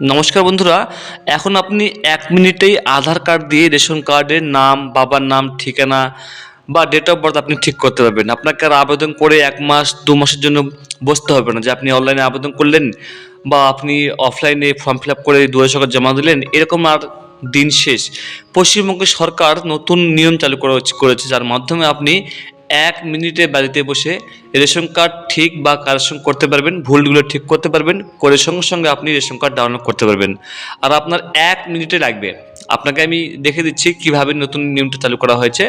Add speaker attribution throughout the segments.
Speaker 1: নমস্কার বন্ধুরা, এখন আপনি এক মিনিটেই আধার কার্ড দিয়ে রেশন কার্ডের নাম, বাবার নাম, ঠিকানা বা ডেট অফ বার্থ আপনি ঠিক করতে পারবেন। আপনাকে আর আবেদন করে এক মাস, দু মাসের জন্য বসতে হবে না। যে আপনি অনলাইনে আবেদন করলেন বা আপনি অফলাইনে ফর্ম ফিল আপ করে দু হাজার জমা দিলেন, এরকম আর দিন শেষ। পশ্চিমবঙ্গ সরকার নতুন নিয়ম চালু করা করেছে, যার মাধ্যমে আপনি এক মিনিটে বাড়িতে বসে রেশন কার্ড ঠিক বা কারেকশন করতে পারবেন, ভুলগুলো ঠিক করতে পারবেন, করে সঙ্গে সঙ্গে আপনি রেশন কার্ড ডাউনলোড করতে পারবেন। আর আপনার এক মিনিটে লাগবে। আপনাকে আমি দেখে দিচ্ছি কীভাবে নতুন নিয়মটা চালু করা হয়েছে।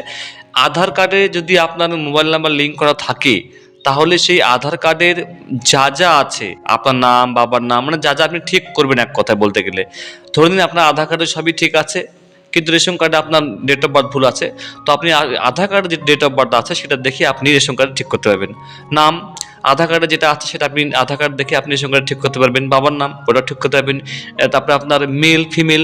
Speaker 1: আধার কার্ডে যদি আপনার মোবাইল নাম্বার লিঙ্ক করা থাকে, তাহলে সেই আধার কার্ডের যা যা আছে, আপনার নাম, বাবার নাম মানে যা যা আপনি ঠিক করবেন এক কথায় বলতে গেলে। ধরে নিন আপনার আধার কার্ডে সবই ঠিক আছে কিন্তু রেশন কার্ডে আপনার ডেট অফ বার্থ ভুল আছে। তো আপনি আধার কার্ডে যে ডেট অফ বার্থ আছে, সেটা দেখে আপনি রেশন কার্ড ঠিক করতে পারবেন। নাম, আধার কার্ডে যেটা আছে, সেটা আপনি আধার কার্ড দেখে আপনি রেশন কার্ড ঠিক করতে পারবেন। বাবার নাম, ওটা ঠিক করতে পারবেন। তারপরে আপনার মেল ফিমেল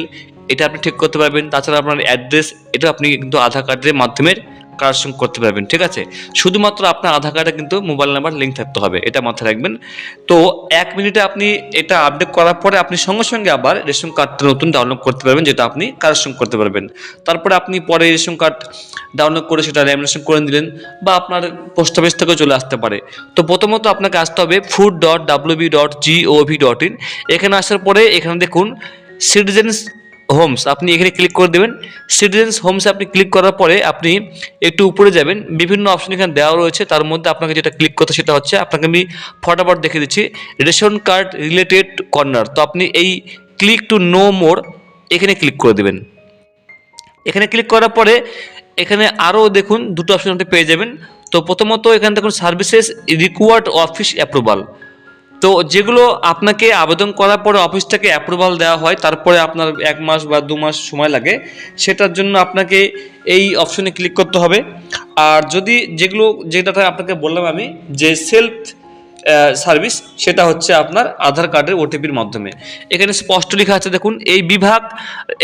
Speaker 1: এটা আপনি ঠিক করতে পারবেন। তাছাড়া আপনার অ্যাড্রেস এটা আপনি কিন্তু আধার কার্ডের মাধ্যমে কারেকশন করতে পারবেন, ঠিক আছে? শুধুমাত্র আপনার আধার কার্ডে কিন্তু মোবাইল নাম্বার লিঙ্ক থাকতে হবে, এটা মাথায় রাখবেন। তো এক মিনিটে আপনি এটা আপডেট করার পরে আপনি সঙ্গে সঙ্গে আবার রেশন কার্ডটা নতুন ডাউনলোড করতে পারবেন, যেটা আপনি কারেকশন করতে পারবেন। তারপরে আপনি পরে রেশন কার্ড ডাউনলোড করে সেটা ল্যামিনেশন করে দিলেন বা আপনার পোস্ট অফিস থেকেও চলে আসতে পারে। তো প্রথমত আপনাকে আসতে হবে food dot WB dot GOV dot in এখানে আসার পরে এখানে দেখুন সিটিজেন্স হোমস আপনি এখানে ক্লিক করে দেবেন। সিটিজেন্স হোমসে আপনি ক্লিক করার পরে আপনি একটু উপরে যাবেন। বিভিন্ন অপশন এখানে দেওয়া রয়েছে। তার মধ্যে আপনাকে যেটা ক্লিক করতে সেটা হচ্ছে, আপনাকে আমি ফটাফট দেখে দিচ্ছি, রেশন কার্ড রিলেটেড কর্নার তো আপনি এই ক্লিক টু নো মোর এখানে ক্লিক করে দেবেন। এখানে ক্লিক করার পরে এখানে আরও দেখুন, দুটো অপশন আপনি পেয়ে যাবেন। তো প্রথমত এখানে দেখুন সার্ভিসেস রিকোয়ার্ড অফিস অ্যাপ্রুভাল তো যেগুলো আপনাকে আবেদন করার পরে অফিস থেকে অ্যাপ্রুভাল দেওয়া হয়, তারপরে আপনার এক মাস বা দু মাস সময় লাগে, সেটার জন্য আপনাকে এই অপশনে ক্লিক করতে হবে। আর যদি যেগুলো, যেটা আপনাকে বললাম আমি, যে সেলফ সার্ভিস সেটা হচ্ছে আপনার আধার কার্ডের ওটিপির মাধ্যমে। এখানে স্পষ্ট লেখা আছে, দেখুন, এই বিভাগ,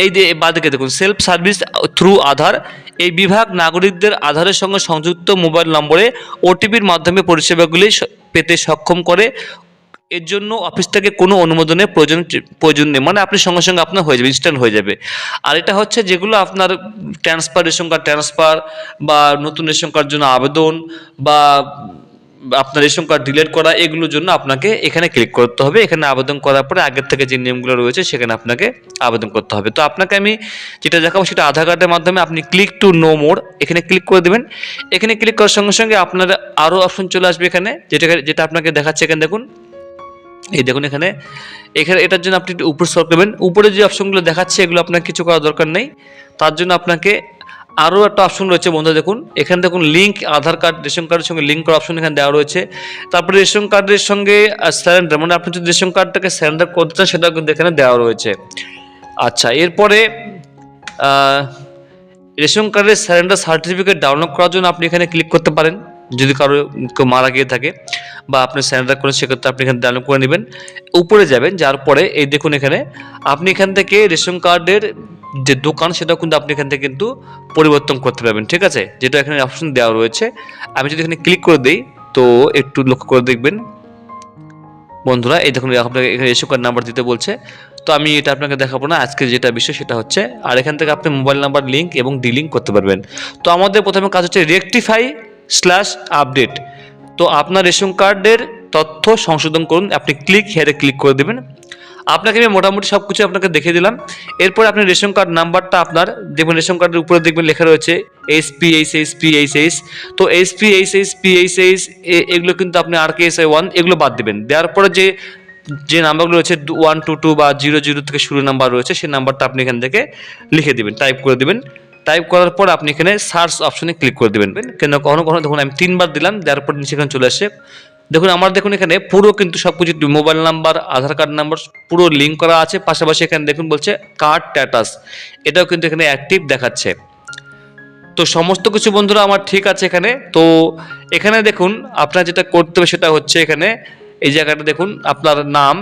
Speaker 1: এই যে বাদিকে দেখুন সেলফ সার্ভিস থ্রু আধার, এই বিভাগ নাগরিকদের আধারের সঙ্গে সংযুক্ত মোবাইল নম্বরে ওটিপির মাধ্যমে পরিষেবাগুলি পেতে সক্ষম করে। এর জন্য অফিস থেকে কোনো অনুমোদনের প্রয়োজন প্রয়োজন নেই। মানে আপনি সঙ্গে সঙ্গে আপনার হয়ে যাবে ইনস্ট্যান্ট হয়ে যাবে। আর এটা হচ্ছে যেগুলো আপনার ট্রান্সফার রেশন কার্ড ট্রান্সফার বা নতুন রেশন কার্ড জন্য আবেদন বা আপনার রেশন কার্ড ডিলিট করা, এগুলোর জন্য আপনাকে এখানে ক্লিক করতে হবে। এখানে আবেদন করার পরে আগের থেকে যে নিয়মগুলো রয়েছে, সেখানে আপনাকে আবেদন করতে হবে। তো আপনাকে আমি যেটা দেখাবো, সেটা আধার কার্ডের মাধ্যমে আপনি ক্লিক টু নো মোর এখানে ক্লিক করে দেবেন। এখানে ক্লিক করার সঙ্গে সঙ্গে আপনার আরও অপশন চলে আসবে এখানে, যেটা যেটা আপনাকে দেখাচ্ছে এখানে দেখুন। এই দেখুন এখানে। এখানে এটার জন্য আপনি উপর স্ক্রল করবেন উপরে যে অপশনগুলো দেখাচ্ছে, এগুলো আপনার কিছু করার দরকার নেই। তার জন্য আপনাকে আরও একটা অপশন রয়েছে বন্ধু দেখুন। এখানে দেখুন লিঙ্ক আধার কার্ড রেশন কার্ডের সঙ্গে লিঙ্ক করার অপশন এখানে দেওয়া রয়েছে। তারপরে রেশন কার্ডের সঙ্গে স্যারেন্ডার মানে আপনি যদি রেশন কার্ডটাকে স্যারেন্ডার করতে চান সেটা কিন্তু এখানে দেওয়া রয়েছে। আচ্ছা এরপরে রেশন কার্ডের স্যারেন্ডার সার্টিফিকেট ডাউনলোড করার জন্য আপনি এখানে ক্লিক করতে পারেন। যদি কারও কেউ মারা গিয়ে থাকে বা আপনি স্যারেন্ডার করেন, সেক্ষেত্রে আপনি এখানে ডাউনলোড করে নেবেন। উপরে যাবেন যার পরে এই দেখুন এখানে, আপনি এখান থেকে রেশন কার্ডের যে দোকান, সেটাও কিন্তু আপনি এখান থেকে কিন্তু পরিবর্তন করতে পারবেন, ঠিক আছে? যেটা এখানে অপশন দেওয়া রয়েছে। আমি যদি এখানে ক্লিক করে দিই, তো একটু লক্ষ্য করে দেখবেন। বন্ধুরা, এই দেখুন, আপনাকে এখানে রেশন কার্ড নাম্বার দিতে বলছে। তো আমি এটা আপনাকে দেখাবো না, আজকে যেটা বিষয়, সেটা হচ্ছে, আর এখান থেকে আপনি মোবাইল নাম্বার লিঙ্ক এবং ডিলিঙ্ক করতে পারবেন। তো আমাদের প্রথমে কাজ হচ্ছে রেকটিফাই স্ল্যাশ আপডেট তো আপনার রেশন কার্ডের তথ্য সংশোধন করুন, আপনি ক্লিক হেয়ারে ক্লিক করে দেবেন। আপনাকে আমি মোটামুটি সব কিছু আপনাকে দেখে দিলাম। এরপর আপনি রেশন কার্ড নাম্বারটা আপনার দেখবেন রেশন কার্ডের উপরে দেখবেন লেখা রয়েছে S P H H P H H তো S P H H P H H এগুলো কিন্তু আপনি R K S I one এগুলো বাদ দেবেন। দেওয়ার পরে যে যে নাম্বারগুলো রয়েছে ওয়ান টু টু বা জিরো জিরো থেকে শুরু নাম্বার রয়েছে, সেই নাম্বারটা আপনি এখান থেকে লিখে দিবেন টাইপ করে দিবেন। টাইপ করার পর আপনি এখানে সার্চ অপশনে ক্লিক করে দেবেন। কেন? কখনো কখনো দেখুন, আমি তিনবার দিলাম, দেওয়ার পর নিচে এখানে চলে আসে। দেখুন, আমার দেখুন এখানে পুরো কিন্তু সব কিছু mobile number Aadhaar card number পুরো লিঙ্ক করা আছে। পাশাপাশি এখানে দেখুন বলছে কার্ড স্ট্যাটাস এটাও কিন্তু এখানে অ্যাক্টিভ দেখাচ্ছে। তো সমস্ত কিছু বন্ধুরা আমার ঠিক আছে এখানে। তো এখানে দেখুন, আপনার যেটা করতে হবে সেটা হচ্ছে এখানে, এই জায়গাটা দেখুন, আপনার নাম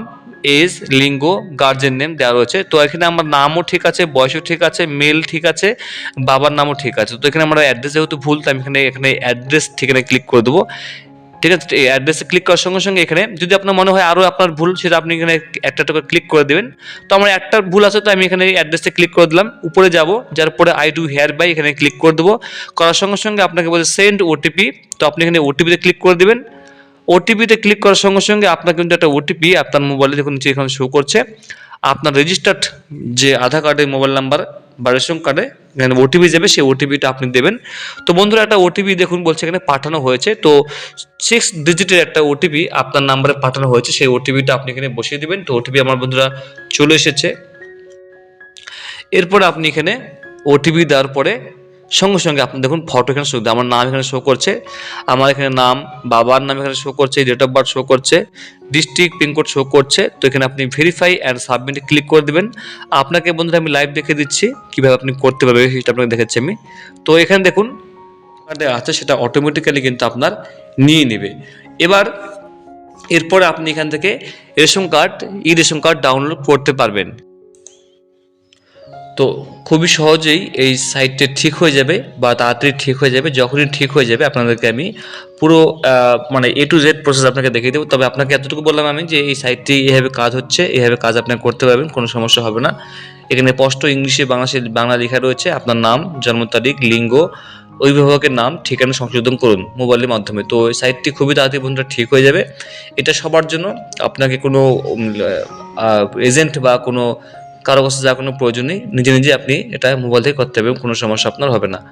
Speaker 1: এজ লিঙ্গ গার্জেন নেম দেওয়া রয়েছে। তো এখানে আমার নামও ঠিক আছে, বয়সও ঠিক আছে মেল ঠিক আছে, বাবার নামও ঠিক আছে। তো এখানে আমার অ্যাড্রেস যেহেতু ভুল তো আমি এখানে এখানে অ্যাড্রেস ঠিকানা ক্লিক করে দেবো। ঠিক আছে, এই অ্যাড্রেসে ক্লিক করার সঙ্গে সঙ্গে এখানে যদি আপনার মনে হয় আরও আপনার ভুল, সেটা আপনি এখানে একটা টাকা ক্লিক করে দেবেন। তো আমার একটা ভুল আছে, তো আমি এখানে এই অ্যাড্রেসে ক্লিক করে দিলাম। উপরে যাব, যার পরে আই ডু হেয়ার বাই এখানে ক্লিক করে দেবো। করার সঙ্গে সঙ্গে আপনাকে বলছে সেন্ড ওটিপি তো আপনি এখানে ওটিপিতে ক্লিক করে দেবেন। ওটিপিতে ক্লিক করার সঙ্গে সঙ্গে আপনার কিন্তু একটা ওটিপি আপনার মোবাইলে দেখুন নিচে এখানে শো করছে। আপনার রেজিস্টার্ড যে আধার কার্ডের মোবাইল নাম্বার বা রেশন কার্ডে এখানে ওটিপি যাবে, সেই ওটিপিটা আপনি দেবেন। তো বন্ধুরা, একটা ওটিপি দেখুন বলছে এখানে পাঠানো হয়েছে। তো সিক্স ডিজিটের একটা ওটিপি আপনার নাম্বারে পাঠানো হয়েছে, সেই ওটিপিটা আপনি এখানে বসিয়ে দেবেন। তো ওটিপি আমার বন্ধুরা চলে এসেছে। এরপরে আপনি এখানে ওটিপি দেওয়ার পরে সঙ্গে সঙ্গে আপনি দেখুন ফটো এখানে শো আমার নাম এখানে শো করছে, আমার এখানে নাম, বাবার নাম এখানে শো করছে ডেট অফ বার্থ শো করছে ডিস্ট্রিক্ট পিনকোড শো করছে, তো এখানে আপনি ভেরিফাই অ্যান্ড সাবমিটে ক্লিক করে দেবেন। আপনাকে বন্ধুরা আমি লাইভ দেখে দিচ্ছি, কীভাবে আপনি করতে পারবেন সেটা আপনাকে দেখাচ্ছি আমি। তো এখানে দেখুন আছে, সেটা অটোমেটিক্যালি কিন্তু আপনার নিয়ে নেবে। এবার, এরপরে আপনি এখান থেকে ration card e ration card download করতে পারবেন। তো খুবই সহজেই এই সাইটটা ঠিক হয়ে যাবে বা তাড়াতাড়ি ঠিক হয়ে যাবে। যখনই ঠিক হয়ে যাবে, আপনাদেরকে আমি পুরো মানে এ টু জেড প্রসেস আপনাকে দেখিয়ে দেবো। তবে আপনাকে এতটুকু বললাম আমি যে এই সাইটটি এভাবে কাজ হচ্ছে, এভাবে কাজ আপনি করতে পারবেন, কোনো সমস্যা হবে না। এখানে স্পষ্ট ইংলিশে, বাংলাদেশে বাংলা লেখা রয়েছে, আপনার নাম, জন্ম তারিখ, লিঙ্গ, অভিভাবকের নাম, ঠিকানা সংশোধন করুন মোবাইলের মাধ্যমে। তো এই সাইটটি খুবই তাড়াতাড়ি বন্ধুরা ঠিক হয়ে যাবে। এটা সবার জন্য, আপনাকে কোনো এজেন্ট বা কোনো কারও কাছে যাওয়ার কোনো প্রয়োজন নেই। নিজে নিজে আপনি এটা মোবাইল থেকে করতে পারবেন, কোনো সমস্যা আপনার হবে না।